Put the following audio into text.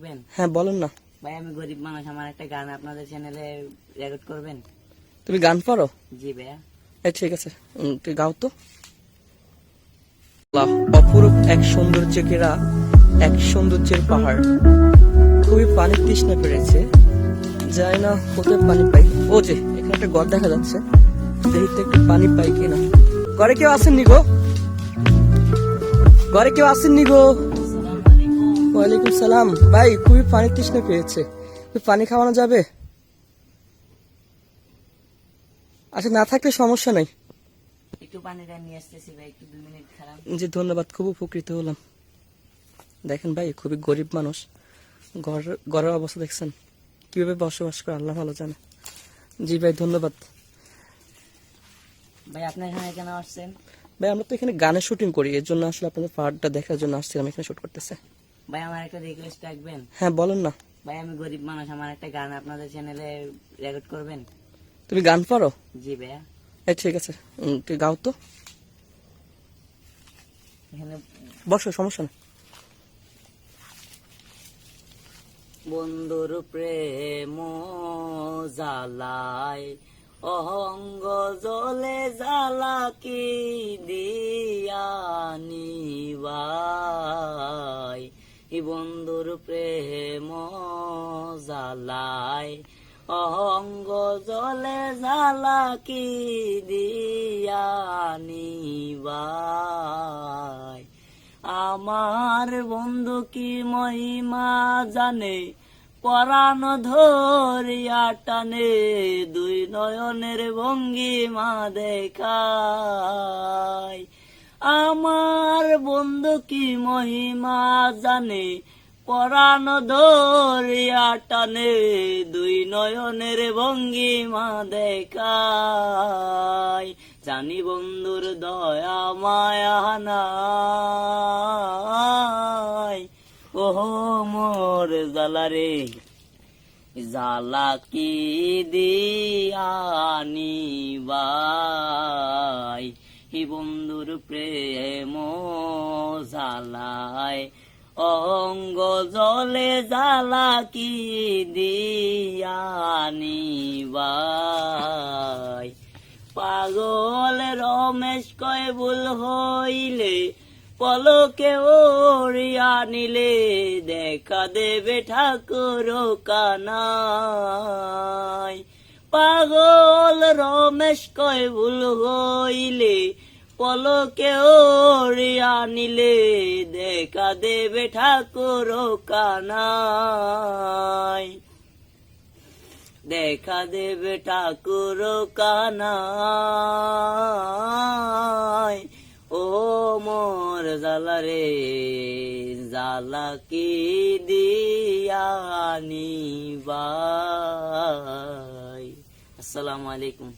রাখবেন হ্যাঁ বলেন না। ভাই আমি গরিব মানুষ আমার একটা গান আপনাদের চ্যানেলে রেকর্ড করবেন? তুমি গান পারো জি ভাইয়া। এই ঠিক আছে। তুই গাও তো। অপরূপ এক সৌন্দর্য ঘেরা এক সৌন্দর্যের পাহাড়। খুবই পানি তৃষ্ণা পেরেছে। যায় না কোথায় পানি পাই। ও যে এখানে একটা গড় দেখা যাচ্ছে। দেখি একটু পানি পাই কিনা। ঘরে কেউ আসেননি গো? ঘরে কেউ আসেননি গো? ওয়ালাইকুম সালাম। ভাই খুবই পানি তৃষ্ণা পেয়েছে। পানি খাওয়ানো যাবে? আচ্ছা না থাকলে সমস্যা নাই। একটু পানিটা নিয়ে আসতেছি ভাই একটু দুই মিনিট খারাপ। জি ধন্যবাদ খুব উপকৃত হলাম। দেখেন ভাই খুবই গরিব মানুষ। ঘর ঘরের অবস্থা দেখছেন। কীভাবে বসবাস করে আল্লাহ ভালো জানে। জি ভাই ধন্যবাদ। ভাই আপনি এখানে কেন আসছেন? ভাই আমরা তো এখানে গানের শুটিং করি। এর জন্য আসলে আপনাদের পাহাড়টা দেখার জন্য আসছিলাম এখানে শুট করতেছে। ভাই আমার একটা রিকোয়েস্ট রাখবেন? হ্যাঁ বলেন না। ভাই আমি গরিব মানুষ আমার একটা গান আপনাদের চ্যানেলে রেকর্ড করবেন? তুমি গান পারো? জি ভাইয়া। এই ঠিক আছে। তুই গাও তো। এখানে বসো সমস্যা নেই। বন্ধুর প্রেম জালায় অহঙ্গ জলে জালা কি দিয়ানি ভাই বন্ধুর প্রেম জালায় অহঙ্গ জলে জালা কি দিয়ানি ভাই আমার বন্ধু কি মহিমা জানে, পরাণ ধরিয়া টানে, দুই নয়নের ভঙ্গিমা আমার বন্ধু কি মহিমা জানে? পরাণ ধরিয়া টানে দুই নয়নের ভঙ্গিমা দেখায়। জানি বন্ধুর দয়া, মায়া নাই। ও মোর জালারে জালা কি দিয়ানি বাই বন্ধুর প্রেম জালায় অঙ্গ জলে জালা কি দিয়ানি বাই পাগল রমেশ কয় ভুল হইলে, পলকে ওড়িয়া নিলে, দেখা দেবে ঠাকুর কানাই। পাগল রমেশ কয় ভুল হইলে, পলকে ওড়িয়া নিলে দেখা দেবে ঠাকুর কানাই। দেখা দেবে ঠাকুর কানাই। ও মোর জালা রে, জালা কি দিয়ানি বাই আসসালামু আলাইকুম।